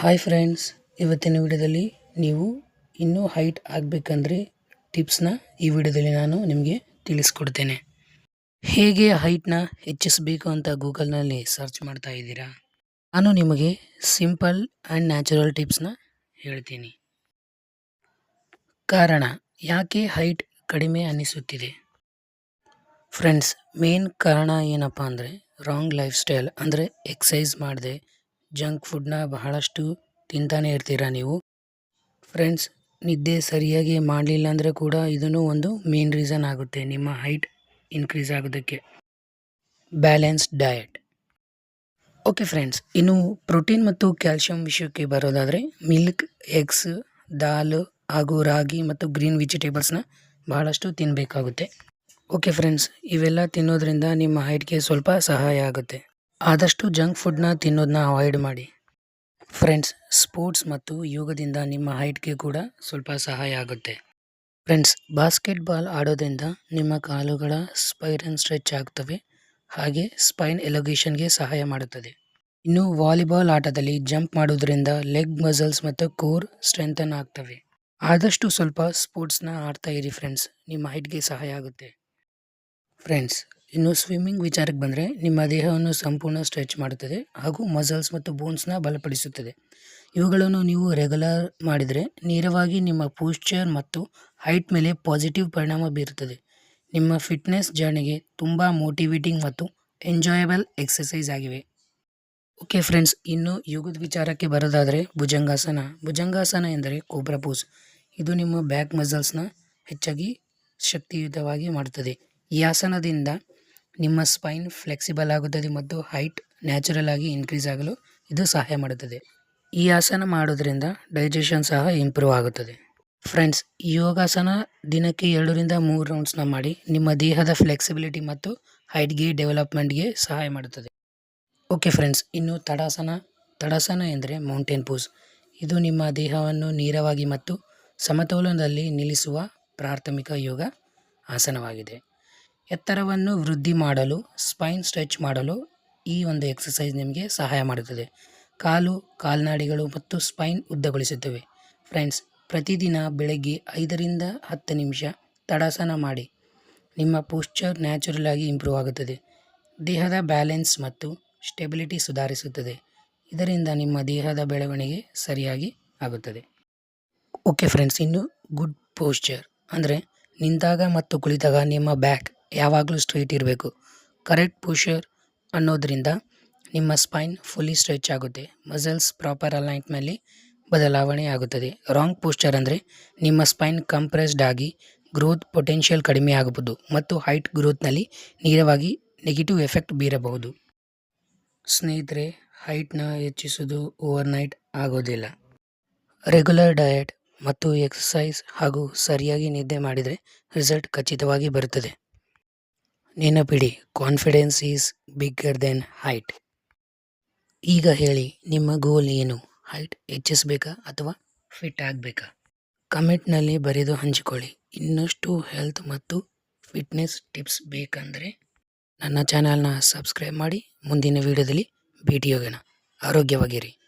Hi friends ಇವತ್ತಿನ ವಿಡಿಯೋದಲ್ಲಿ ನೀವು ಇನ್ನೂ ಹೈಟ್ ಆಗಬೇಕಂದ್ರೆ ಟಿಪ್ಸ್ನ ಈ ವಿಡಿಯೋದಲ್ಲಿ ನಾನು ನಿಮಗೆ ತಿಳಿಸ್ಕೊಡ್ತೇನೆ. ಹೇಗೆ ಹೈಟ್ನ ಹೆಚ್ಚಿಸಬೇಕು ಅಂತ ಗೂಗಲ್ನಲ್ಲಿ ಸರ್ಚ್ ಮಾಡ್ತಾ ಇದ್ದೀರಾ? ನಾನು ನಿಮಗೆ ಸಿಂಪಲ್ ಆ್ಯಂಡ್ ನ್ಯಾಚುರಲ್ ಟಿಪ್ಸ್ನ ಹೇಳ್ತೀನಿ. ಕಾರಣ, ಯಾಕೆ ಹೈಟ್ ಕಡಿಮೆ ಅನ್ನಿಸುತ್ತಿದೆ? ಫ್ರೆಂಡ್ಸ್ ಮೇನ್ ಕಾರಣ ಏನಪ್ಪ ಅಂದರೆ ರಾಂಗ್ ಲೈಫ್ ಸ್ಟೈಲ್ ಅಂದರೆ ಎಕ್ಸಸೈಸ್ ಮಾಡದೆ. ಜಂಕ್ ಫುಡ್ನ ಬಹಳಷ್ಟು ತಿಂತಾನೆ ಇರ್ತೀರ ನೀವು? ಫ್ರೆಂಡ್ಸ್, ನಿದ್ದೆ ಸರಿಯಾಗಿ ಮಾಡಲಿಲ್ಲ ಅಂದರೆ ಕೂಡ ಇದನ್ನು ಒಂದು ಮೇನ್ ರೀಸನ್ ಆಗುತ್ತೆ, ನಿಮ್ಮ ಹೈಟ್ ಇನ್ಕ್ರೀಸ್ ಆಗೋದಕ್ಕೆ. Balanced diet. ಓಕೆ ಫ್ರೆಂಡ್ಸ್, ಇನ್ನು ಪ್ರೋಟೀನ್ ಮತ್ತು ಕ್ಯಾಲ್ಶಿಯಂ ವಿಷಯಕ್ಕೆ ಬರೋದಾದರೆ ಮಿಲ್ಕ್, ಎಗ್ಸ್, ದಾಲ್ ಹಾಗೂ ರಾಗಿ ಮತ್ತು ಗ್ರೀನ್ ವೆಜಿಟೇಬಲ್ಸ್ನ ಬಹಳಷ್ಟು ತಿನ್ನಬೇಕಾಗುತ್ತೆ ಓಕೆ ಫ್ರೆಂಡ್ಸ್, ಇವೆಲ್ಲ ತಿನ್ನೋದ್ರಿಂದ ನಿಮ್ಮ ಹೈಟ್ಗೆ ಸ್ವಲ್ಪ ಸಹಾಯ ಆಗುತ್ತೆ. ಆದಷ್ಟು ಜಂಕ್ ಫುಡ್ನ ತಿನ್ನೋದನ್ನ ಅವಾಯ್ಡ್ ಮಾಡಿ. ಫ್ರೆಂಡ್ಸ್, ಸ್ಪೋರ್ಟ್ಸ್ ಮತ್ತು ಯೋಗದಿಂದ ನಿಮ್ಮ ಹೈಟ್ಗೆ ಕೂಡ ಸ್ವಲ್ಪ ಸಹಾಯ ಆಗುತ್ತೆ. ಫ್ರೆಂಡ್ಸ್, ಬಾಸ್ಕೆಟ್ಬಾಲ್ ಆಡೋದ್ರಿಂದ ನಿಮ್ಮ ಕಾಲುಗಳ ಸ್ಪೈರನ್ ಸ್ಟ್ರೆಚ್ ಆಗ್ತವೆ, ಹಾಗೆ ಸ್ಪೈನ್ ಎಲೊಗೇಷನ್ಗೆ ಸಹಾಯ ಮಾಡುತ್ತದೆ. ಇನ್ನು ವಾಲಿಬಾಲ್ ಆಟದಲ್ಲಿ ಜಂಪ್ ಮಾಡೋದ್ರಿಂದ ಲೆಗ್ ಮಸಲ್ಸ್ ಮತ್ತು ಕೋರ್ ಸ್ಟ್ರೆಂಥನ್ ಆಗ್ತವೆ. ಆದಷ್ಟು ಸ್ವಲ್ಪ ಸ್ಪೋರ್ಟ್ಸ್ನ ಆಡ್ತಾ ಇರಿ ಫ್ರೆಂಡ್ಸ್, ನಿಮ್ಮ ಹೈಟ್ಗೆ ಸಹಾಯ ಆಗುತ್ತೆ. ಫ್ರೆಂಡ್ಸ್ ಇನ್ನು ಸ್ವಿಮ್ಮಿಂಗ್ ವಿಚಾರಕ್ಕೆ ಬಂದರೆ ನಿಮ್ಮ ದೇಹವನ್ನು ಸಂಪೂರ್ಣ ಸ್ಟ್ರೆಚ್ ಮಾಡುತ್ತದೆ ಹಾಗೂ ಮಸಲ್ಸ್ ಮತ್ತು ಬೋನ್ಸ್ನ ಬಲಪಡಿಸುತ್ತದೆ. ಇವುಗಳನ್ನು ನೀವು ರೆಗ್ಯುಲರ್ ಮಾಡಿದರೆ ನೇರವಾಗಿ ನಿಮ್ಮ ಪೋಶ್ಚರ್ ಮತ್ತು ಹೈಟ್ ಮೇಲೆ ಪಾಸಿಟಿವ್ ಪರಿಣಾಮ ಬೀರುತ್ತದೆ. ನಿಮ್ಮ ಫಿಟ್ನೆಸ್ ಜರ್ನಿಗೆ ತುಂಬ ಮೋಟಿವೇಟಿಂಗ್ ಮತ್ತು ಎಂಜಾಯಬಲ್ ಎಕ್ಸಸೈಸ್ ಆಗಿವೆ. ಓಕೆ ಫ್ರೆಂಡ್ಸ್ ಇನ್ನು ಯೋಗದ ವಿಚಾರಕ್ಕೆ ಬರೋದಾದರೆ ಭುಜಂಗಾಸನ. ಭುಜಂಗಾಸನ ಎಂದರೆ ಕೋಬ್ರಾ ಪೋಸ್ ಇದು ನಿಮ್ಮ ಬ್ಯಾಕ್ ಮಸಲ್ಸ್ನ ಹೆಚ್ಚಾಗಿ ಶಕ್ತಿಯುತವಾಗಿ ಮಾಡುತ್ತದೆ. ಈ ಆಸನದಿಂದ ನಿಮ್ಮ ಸ್ಪೈನ್ ಫ್ಲೆಕ್ಸಿಬಲ್ ಆಗುತ್ತದೆ ಮತ್ತು ಹೈಟ್ ನ್ಯಾಚುರಲ್ ಆಗಿ ಇನ್ಕ್ರೀಸ್ ಆಗಲು ಇದು ಸಹಾಯ ಮಾಡುತ್ತದೆ. ಈ ಆಸನ ಮಾಡೋದ್ರಿಂದ ಡೈಜೆಷನ್ ಸಹ ಇಂಪ್ರೂವ್ ಆಗುತ್ತದೆ. ಫ್ರೆಂಡ್ಸ್ ಯೋಗಾಸನ ದಿನಕ್ಕೆ ಎರಡರಿಂದ ಮೂರು ರೌಂಡ್ಸ್ನ ಮಾಡಿ ನಿಮ್ಮ ದೇಹದ ಫ್ಲೆಕ್ಸಿಬಿಲಿಟಿ ಮತ್ತು ಹೈಟ್ಗೆ ಡೆವಲಪ್ಮೆಂಟ್ಗೆ ಸಹಾಯ ಮಾಡುತ್ತದೆ. ಓಕೆ ಫ್ರೆಂಡ್ಸ್, ಇನ್ನು ತಡಾಸನ ತಡಾಸನ ಎಂದರೆ ಮೌಂಟೇನ್ ಪೂಸ್. ಇದು ನಿಮ್ಮ ದೇಹವನ್ನು ನೇರವಾಗಿ ಮತ್ತು ಸಮತೋಲನದಲ್ಲಿ ನಿಲ್ಲಿಸುವ ಪ್ರಾಥಮಿಕ ಯೋಗ ಆಸನವಾಗಿದೆ. ಎತ್ತರವನ್ನು ವೃದ್ಧಿ ಮಾಡಲು ಸ್ಪೈನ್ ಸ್ಟ್ರೆಚ್ ಮಾಡಲು ಈ ಒಂದು ಎಕ್ಸಸೈಸ್ ನಿಮಗೆ ಸಹಾಯ ಮಾಡುತ್ತದೆ. ಕಾಲು, ಕಾಲ್ನಾಡಿಗಳು ಮತ್ತು ಸ್ಪೈನ್ ಉದ್ದಗೊಳಿಸುತ್ತವೆ. ಫ್ರೆಂಡ್ಸ್ ಪ್ರತಿದಿನ ಬೆಳಗ್ಗೆ ಐದರಿಂದ ಹತ್ತು ನಿಮಿಷ ತಡಾಸನ ಮಾಡಿ. ನಿಮ್ಮ ಪೋಶ್ಚರ್ ನ್ಯಾಚುರಲ್ ಆಗಿ ಇಂಪ್ರೂವ್ ಆಗುತ್ತದೆ. ದೇಹದ ಬ್ಯಾಲೆನ್ಸ್ ಮತ್ತು ಸ್ಟೆಬಿಲಿಟಿ ಸುಧಾರಿಸುತ್ತದೆ. ಇದರಿಂದ ನಿಮ್ಮ ದೇಹದ ಬೆಳವಣಿಗೆ ಸರಿಯಾಗಿ ಆಗುತ್ತದೆ. ಓಕೆ ಫ್ರೆಂಡ್ಸ್ ಇನ್ನು ಗುಡ್ ಪೋಶ್ಚರ್ ಅಂದರೆ ನಿಂತಾಗ ಮತ್ತು ಕುಳಿತಾಗ ನಿಮ್ಮ ಬ್ಯಾಕ್ ಯಾವಾಗಲೂ ಸ್ಟ್ರೈಟ್ ಇರಬೇಕು. ಕರೆಕ್ಟ್ ಪೋಶ್ಚರ್ ಅನ್ನೋದರಿಂದ ನಿಮ್ಮ ಸ್ಪೈನ್ ಫುಲ್ಲಿ ಸ್ಟ್ರೆಚ್ ಆಗುತ್ತೆ. ಮಸಲ್ಸ್ ಪ್ರಾಪರ್ ಅಲೈಂಟ್ನಲ್ಲಿ ಬದಲಾವಣೆ ಆಗುತ್ತದೆ. ರಾಂಗ್ ಪೋಶ್ಚರ್ ಅಂದರೆ ನಿಮ್ಮ ಸ್ಪೈನ್ ಕಂಪ್ರೆಸ್ಡ್ ಆಗಿ ಗ್ರೋತ್ ಪೊಟೆನ್ಷಿಯಲ್ ಕಡಿಮೆ ಆಗಬಹುದು ಮತ್ತು ಹೈಟ್ ಗ್ರೋತ್ನಲ್ಲಿ ನೇರವಾಗಿ ನೆಗೆಟಿವ್ ಎಫೆಕ್ಟ್ ಬೀರಬಹುದು. ಸ್ನೇಹಿತರೆ, ಹೈಟ್ನ ಹೆಚ್ಚಿಸೋದು ಓವರ್ನೈಟ್ ಆಗೋದಿಲ್ಲ. ರೆಗ್ಯುಲರ್ ಡಯಟ್ ಮತ್ತು ಎಕ್ಸಸೈಸ್ ಹಾಗೂ ಸರಿಯಾಗಿ ನಿದ್ದೆ ಮಾಡಿದರೆ ರಿಸಲ್ಟ್ ಖಚಿತವಾಗಿ ಬರುತ್ತದೆ. ನೆನಪಿಡಿ confidence is bigger than height ಈಗ ಹೇಳಿ, ನಿಮ್ಮ ಗೋಲ್ ಏನು? ಹೈಟ್ ಹೆಚ್ಚಿಸಬೇಕಾ ಅಥವಾ ಫಿಟ್ ಆಗಬೇಕಾ? ಕಮೆಂಟ್ನಲ್ಲಿ ಬರೆದು ಹಂಚಿಕೊಳ್ಳಿ. ಇನ್ನಷ್ಟು ಹೆಲ್ತ್ ಮತ್ತು ಫಿಟ್ನೆಸ್ ಟಿಪ್ಸ್ ಬೇಕಂದರೆ ನನ್ನ ಚಾನಲ್ನ ಸಬ್ಸ್ಕ್ರೈಬ್ ಮಾಡಿ. ಮುಂದಿನ ವಿಡಿಯೋದಲ್ಲಿ ಭೇಟಿಯಾಗೋಣ. ಆರೋಗ್ಯವಾಗಿರಿ.